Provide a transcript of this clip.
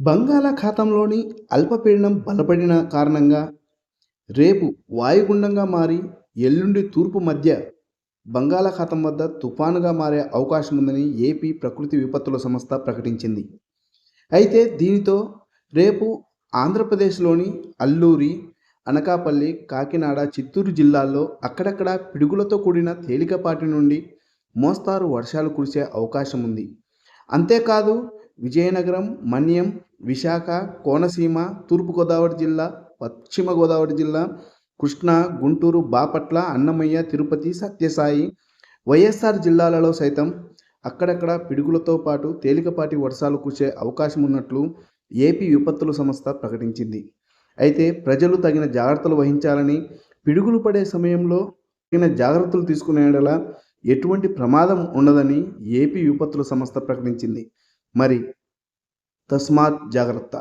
బంగాళాఖాతంలోని అల్పపీడనం బలపడిన కారణంగా రేపు వాయుగుండంగా మారి ఎల్లుండి తూర్పు మధ్య బంగాళాఖాతం వద్ద తుఫానుగా మారే అవకాశం ఉందని ఏపీ ప్రకృతి విపత్తుల సంస్థ ప్రకటించింది. అయితే దీనితో రేపు ఆంధ్రప్రదేశ్లోని అల్లూరి అనకాపల్లి కాకినాడ చిత్తూరు జిల్లాల్లో అక్కడక్కడ పిడుగులతో కూడిన తేలికపాటి నుండి మోస్తారు వర్షాలు కురిసే అవకాశం ఉంది అంతేకాదు విజయనగరం మన్యం విశాఖ కోనసీమ తూర్పుగోదావరి జిల్లా పశ్చిమ గోదావరి జిల్లా కృష్ణా గుంటూరు బాపట్ల అన్నమయ్య తిరుపతి సత్యసాయి వైఎస్ఆర్ జిల్లాలలో సైతం అక్కడక్కడ పిడుగులతో పాటు తేలికపాటి వర్షాలు కురిసే అవకాశం ఉన్నట్లు ఏపీ విపత్తుల సంస్థ ప్రకటించింది. అయితే ప్రజలు తగిన జాగ్రత్తలు వహించాలని పిడుగులు పడే సమయంలో తగిన జాగ్రత్తలు తీసుకునేలా ఎటువంటి ప్రమాదం ఉండదని ఏపీ విపత్తుల సంస్థ ప్రకటించింది. మరి తస్మాత్ జాగ్రత్త.